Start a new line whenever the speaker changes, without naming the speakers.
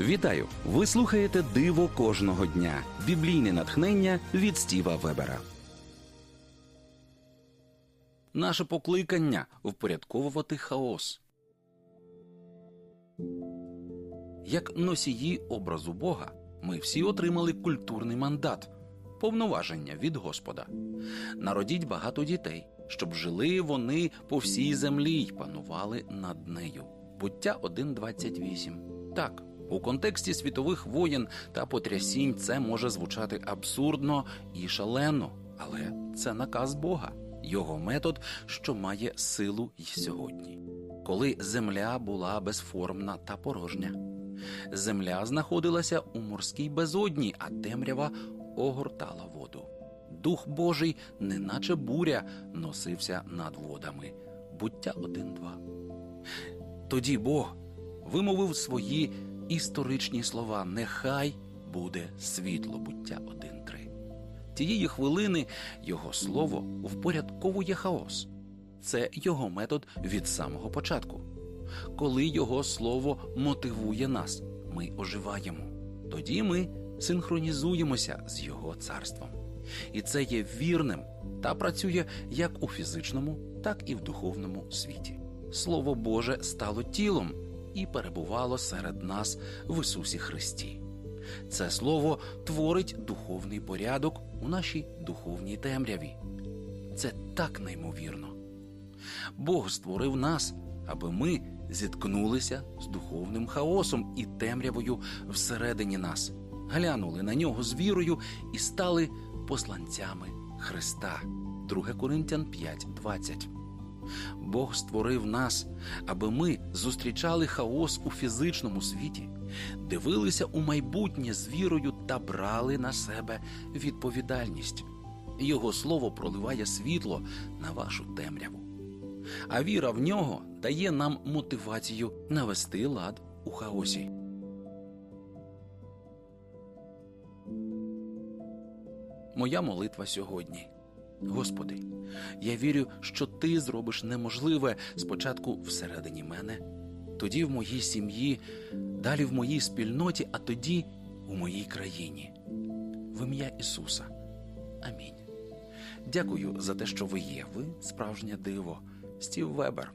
Вітаю! Ви слухаєте Диво кожного дня. Біблійне натхнення від Стіва Вебера. Наше покликання впорядковувати хаос. Як носії образу Бога, ми всі отримали культурний мандат, повноваження від Господа. Народіть багато дітей, щоб жили вони по всій землі й панували над нею. Буття 1.28. Так, у контексті світових воєн та потрясінь це може звучати абсурдно і шалено, але це наказ Бога, його метод, що має силу й сьогодні. Коли земля була безформна та порожня. Земля знаходилася у морській безодні, а темрява огортала воду. Дух Божий, неначе буря, носився над водами. Буття 1.2. Тоді Бог вимовив свої історичні слова Нехай буде світло буття 1.3. Тієї хвилини його слово впорядковує хаос. Це його метод від самого початку. Коли його слово мотивує нас, ми оживаємо. Тоді ми синхронізуємося з його царством. І це є вірним та працює як у фізичному, так і в духовному світі. Слово Боже стало тілом і перебувало серед нас в Ісусі Христі. Це слово творить духовний порядок у нашій духовній темряві. Це так неймовірно. Бог створив нас, аби ми зіткнулися з духовним хаосом і темрявою всередині нас, глянули на нього з вірою і стали посланцями Христа. 2 Коринтян 5.20 Бог створив нас, аби ми зустрічали хаос у фізичному світі, дивилися у майбутнє з вірою та брали на себе відповідальність. Його слово проливає світло на вашу темряву. А віра в нього дає нам мотивацію навести лад у хаосі. Моя молитва сьогодні. Господи, я вірю, що Ти зробиш неможливе спочатку всередині мене, тоді в моїй сім'ї, далі в моїй спільноті, а тоді у моїй країні. В ім'я Ісуса. Амінь. Дякую за те, що ви є. Ви справжнє диво. Стів Вебер.